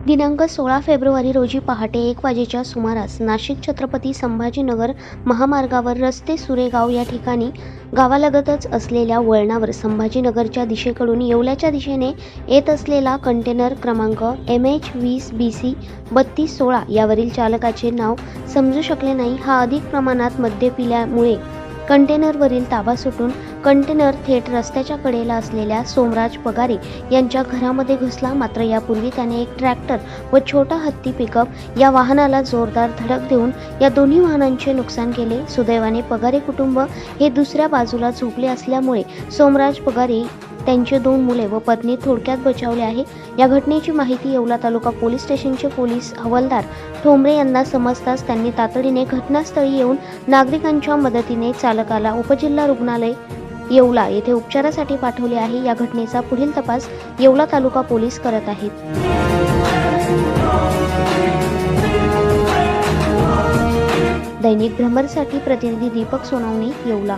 दिनांक सोळा फेब्रुवारी रोजी पहाटे एक वाजेच्या सुमारास नाशिक छत्रपती संभाजीनगर महामार्गावर रस्ते सुरेगाव या ठिकाणी गावालगतच असलेल्या वळणावर संभाजीनगरच्या दिशेकडून येवल्याच्या दिशेने येत असलेला कंटेनर क्रमांक एम एच वीस बी सी बत्तीस सोळा यावरील चालकाचे नाव समजू शकले नाही. हा अधिक प्रमाणात मद्य पिल्यामुळे कंटेनरवरील ताबा सुटून कंटेनर थेट रस्त्याच्या कडेला असलेल्या सोमराज पगारे यांच्या घरामध्ये घुसला. मात्र यापूर्वी त्याने एक ट्रॅक्टर व छोटा हत्ती पिकअप या वाहनाला जोरदार धडक देऊन या दोन्ही वाहनांचे नुकसान केले. सुदैवाने पगारे कुटुंब हे दुसऱ्या बाजूला झोपले असल्यामुळे सोमराज पगारे त्यांचे दोन मुले व पत्नी थोडक्यात बचावले आहे. या घटनेची माहिती येवला तालुका पोलीस स्टेशनचे पोलीस हवालदार ठोंबरे यांना समजताच त्यांनी तातडीने घटनास्थळी येऊन नागरिकांच्या मदतीने चालकाला उपजिल्हा रुग्णालय येवला येथे उपचारासाठी पाठवले आहे. या घटनेचा पुढील तपास येवला तालुका पोलीस करत आहेत. दैनिक भ्रमरसाठी प्रतिनिधी दीपक सोनवणे येवला